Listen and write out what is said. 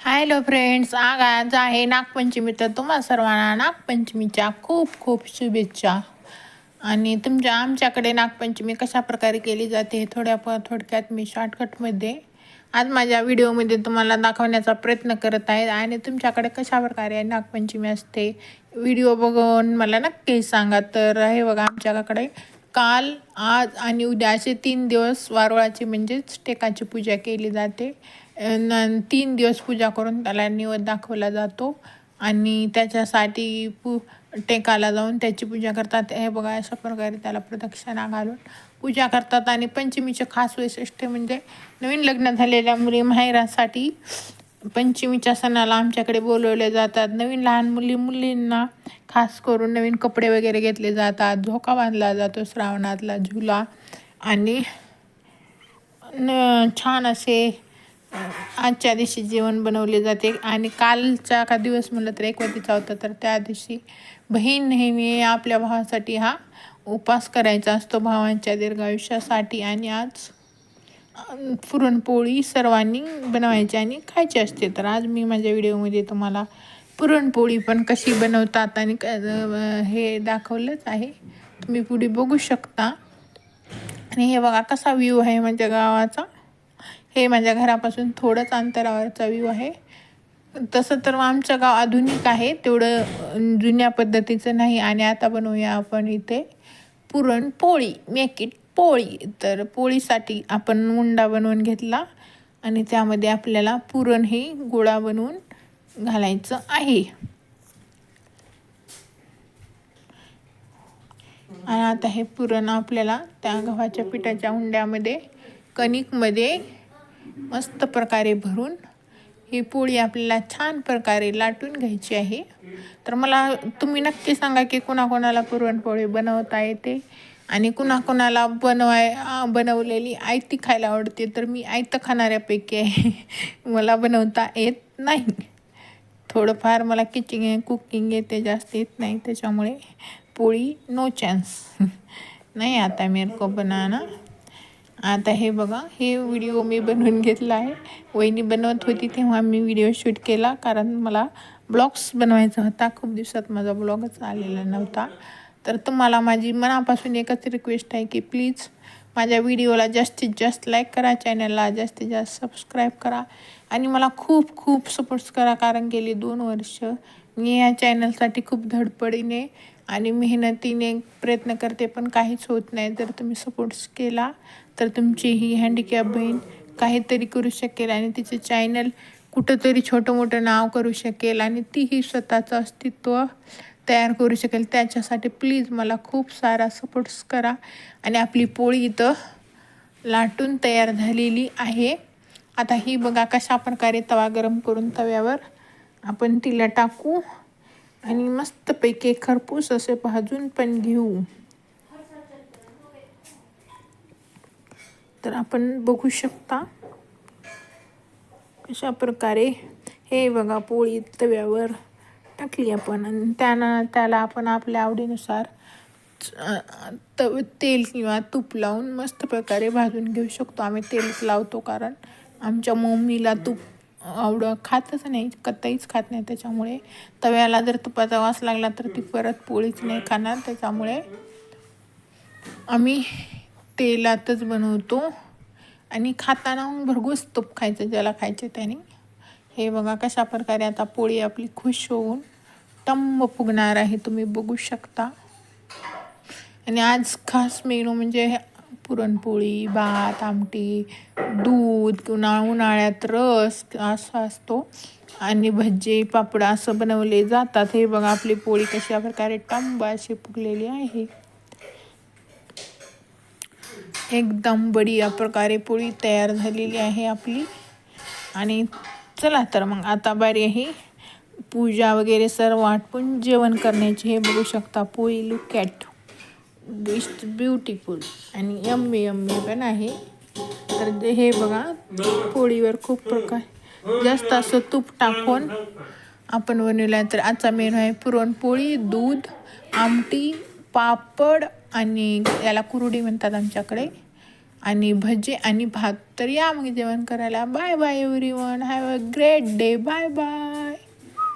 Hello friends आग आज आहे नागपंचमी तर तुम्हा सर्वांना नागपंचमीच्या खूप खूप शुभेच्छा. आणि तुमच्या आमच्याकडे नागपंचमी कशा प्रकारे केली जाते हे थोड्या प थोडक्यात मी शॉर्टकटमध्ये आज माझ्या व्हिडिओमध्ये तुम्हाला दाखवण्याचा प्रयत्न करत आहे. आणि तुमच्याकडे कशा प्रकारे नागपंचमी असते व्हिडिओ बघून मला नक्की सांगा. तर हे बघा आमच्याकडे काल आज आणि उद्या असे तीन दिवस वारुळाची म्हणजेच टेकाची पूजा केली जाते. न तीन दिवस पूजा करून त्याला निवद दाखवला जातो. आणि त्याच्यासाठी पू टेकाला जाऊन त्याची पूजा करतात. हे बघा अशा प्रकारे त्याला प्रदक्षिणा घालून पूजा करतात. आणि पंचमीचे खास वैशिष्ट्य म्हणजे नवीन लग्न झालेल्या मुली माहेरासाठी पंचमीच्या सणाला आमच्याकडे बोलवले जातात. नवीन लहान मुली मुलींना खास करून नवीन कपडे वगैरे घेतले जातात. झोका बांधला जातो श्रावणातला झुला. आणि न छान असे आजच्या दिवशी जेवण बनवले जाते. आणि कालचा का दिवस म्हणलं तर एकवतीचा होता तर त्या दिवशी बहीण नेहमी आपल्या भावासाठी हा उपास करायचा असतो भावांच्या दीर्घायुष्यासाठी. आणि आज पुरणपोळी सर्वांनी बनवायची आणि खायची असते. तर आज मी माझ्या व्हिडिओमध्ये तुम्हाला पुरणपोळी पण कशी बनवतात आणि हे दाखवलंच आहे. तुम्ही पुढे बघू शकता. आणि हे बघा कसा व्ह्यू आहे माझ्या गावाचा. हे माझ्या घरापासून थोडंच अंतरावरचा व्ह्यू आहे. तसं तर आमचं गाव आधुनिक आहे. तेवढं जुन्या पद्धतीचं नाही. आणि आता बनवूया आपण इथे पुरणपोळी. मेक इट पोळी. तर पोळीसाठी आपण मुंडा बनवून घेतला आणि त्यामध्ये आपल्याला पुरण हे गोळा बनवून घालायचं आहे. आणि आता हे पुरण आपल्याला त्या गव्हाच्या पिठाच्या हुंड्यामध्ये कणिकमध्ये मस्त प्रकारे भरून ही पोळी आपल्याला छान प्रकारे लाटून घ्यायची आहे. तर मला तुम्ही नक्की सांगा की कोणाकोणाला पुरणपोळी बनवता येते? आणि कुणाकोणाला बनवाय बनवलेली आयती खायला आवडते तर मी आयतं खाणाऱ्यापैकी आहे. मला बनवता येत नाही. थोडंफार मला किचिंग कुकिंग येते जास्त येत नाही. त्याच्यामुळे पोळी नो चान्स नाही आता मेरको बनाना. आता हे बघा हे व्हिडिओ मी बनवून घेतला आहे. वहिनी बनवत होती तेव्हा मी व्हिडिओ शूट केला कारण मला ब्लॉग्स बनवायचा होता. खूप दिवसात माझा ब्लॉगच आलेला नव्हता. तर तुम्हाला माझी मनापासून एकच रिक्वेस्ट आहे की प्लीज माझ्या व्हिडिओला जास्तीत जास्त लाईक करा चॅनलला जास्तीत जास्त सबस्क्राईब करा. आणि मला खूप खूप सपोर्ट्स करा कारण गेली दोन वर्ष मी या चॅनलसाठी खूप धडपडीने आणि मेहनतीने प्रयत्न करते पण काहीच होत नाही. जर तुम्ही सपोर्ट्स केला तर तुमची ही हँडिकॅप बहीण काहीतरी करू शकेल आणि तिचे चॅनल कुठंतरी छोटं मोठं नाव करू शकेल आणि तीही स्वतःचं अस्तित्व तयार करू शकेल. त्याच्यासाठी प्लीज मला खूप सारा सपोर्ट्स करा. आणि आपली पोळी इथं लाटून तयार झालेली आहे. आता ही बघा कशा प्रकारे तवा गरम करून तव्यावर आपण तिला टाकू. आणि मस्तपैकी खरपूस असे भाजून पण घेऊ. तर आपण बघू शकता अशा प्रकारे हे बघा पोळी तव्यावर टाकली आपण. आणि त्यानं त्याला आपण आपल्या आवडीनुसार तव तेल किंवा तूप लावून मस्त प्रकारे भाजून घेऊ शकतो. आम्ही तेलच लावतो कारण आमच्या मम्मीला तूप आवड खातच नाही कत्ताईच खात नाही. त्याच्यामुळे तव्याला जर तुपाचा वास लागला तर ती परत पोळीच नाही खाणार. त्याच्यामुळे आम्ही तेलातच बनवतो. आणि खाताना भरघोस तूप खायचं ज्याला खायचं त्याने. हे बघा कशा प्रकारे आता पोळी आपली खुश होऊन टंब फुगणार आहे तुम्ही बघू शकता. आणि आज खास मेनू म्हणजे पुरणपोळी भात आमटी दूध उन्हाळ उन्हाळ्यात रस असा असतो. आणि भजी पापड असं बनवले जातात. हे बघा आपली पोळी कशा प्रकारे टंब अशी फुगलेली आहे. एकदम बढिया प्रकारे पोळी तयार झालेली आहे आपली. आणि चला तर मग आता बारी आहे पूजा वगैरे सर्व आटपून जेवण करण्याची हे बघू शकता. पोळी लुक कॅट इट्स ब्युटिफुल आणि यम्मी यम्मी पण आहे. तर हे बघा पोळीवर खूप प्रकार. जास्त असं तूप टाकून आपण बनवलं आहे तर आजचा मेनू आहे पुरणपोळी दूध आमटी पापड आणि याला कुरुडी म्हणतात आमच्याकडे. आणि भजे आणि भात. तर या मग जेवण करायला. Bye bye everyone have a great day bye bye